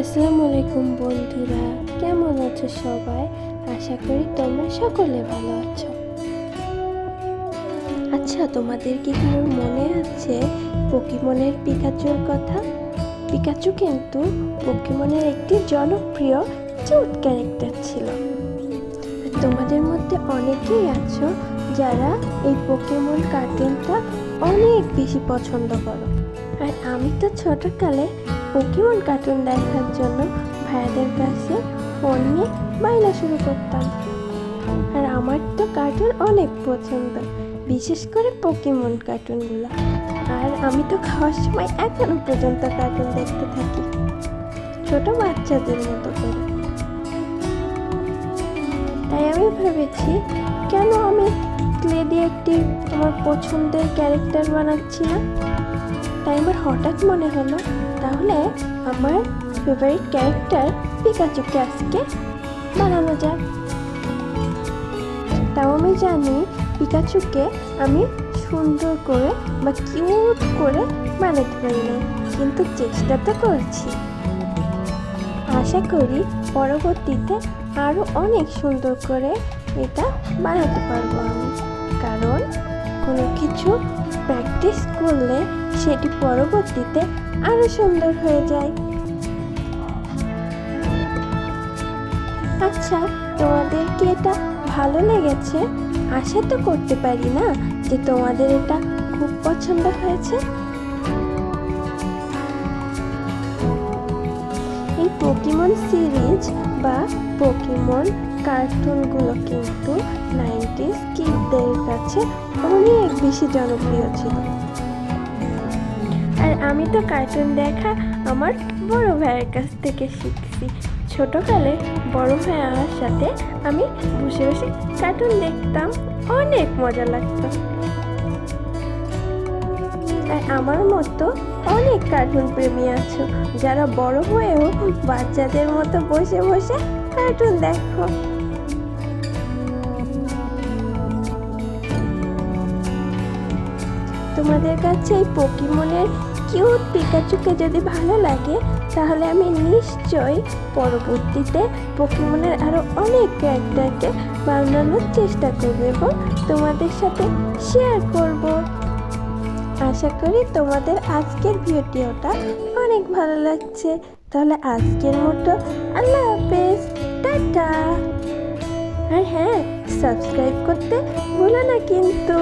আসসালামু আলাইকুম বন্ধুরা, কেমন আছো সবাই? আশা করি তোমরা সকলে ভালো আছো। আচ্ছা তোমাদের কি কারোর মনে আছে পকিমনের পিকাচুর কথা? পিকাচু কিন্তু পকিমনের একটি জনপ্রিয় কিউট ক্যারেক্টার ছিল। তোমাদের মধ্যে অনেকেই আছো যারা এই পকিমন কার্টুনটা অনেক বেশি পছন্দ করো। আর আমি তো ছোটকালে পোকেমন কার্টুন দেখার জন্য ভাইয়াদের কাছে ফোন নিয়ে বাইলা শুরু করতাম। আর আমার তো কার্টুন অনেক পছন্দ, বিশেষ করে পোকেমন কার্টুনগুলো আর আমি তো খাওয়ার সময় এখনও পর্যন্ত কার্টুন দেখতে থাকি, ছোট বাচ্চাদের মতো করে। তাই আমি ভেবেছি, কেন আমি ক্লে দিয়ে একটি আমার পছন্দের ক্যারেক্টার বানাচ্ছি না? তাই আমার হঠাৎ মনে হলো, তাহলে আমার ফেভারিট ক্যারেক্টার পিকাচুকে আজকে বানানো যাক। তাও আমি জানি পিকাচুকে আমি সুন্দর করে বা কিউট করে বানাতে পারি না, কিন্তু চেষ্টা তো করছি। আশা করি পরবর্তীতে আরও অনেক সুন্দর করে এটা বানাতে পারব আমি, কারণ কোনো কিছু প্র্যাকটিস করলে সেটি পরবর্তীতে আরও সুন্দর হয়ে যায়। আচ্ছা তোমাদের কি এটা ভালো লেগেছে? আশা তো করতে পারি না যে তোমাদের এটা খুব পছন্দ হয়েছে। এই পোকিমন সিরিজ বা পোকিমন কার্টুনগুলো কিন্তু নাইনটিস কিডদের কাছে অনেক বেশি জনপ্রিয় ছিল। আর আমি তো কার্টুন দেখা আমার বড় ভাইয়ের কাছ থেকে শিখছি। ছোটকালে বড় ভাইয়ার সাথে আমি বসে বসে কার্টুন দেখতাম, অনেক মজা লাগতো। তাই আমার মতো অনেক কার্টুন প্রেমী আছো। যারা বড় হয়েও বাচ্চাদের মতো বসে বসে কার্টুন দেখো। তোমাদের কাছে এই পকিমনের কিউট পিকাচুকে যদি ভালো লাগে, তাহলে আমি নিশ্চয়ই পরবর্তীতে পকিমনের আরও অনেক ক্যারেক্টারকে বানানোর চেষ্টা করব এবং তোমাদের সাথে শেয়ার করব। আশা করি তোমাদের আজকের ভিডিওটা অনেক ভালো লাগছে। তাহলে আজকের মতো আল্লাহ হাফেজ, টাটা। আর হ্যাঁ সাবস্ক্রাইব করতে ভুলো না কিন্তু।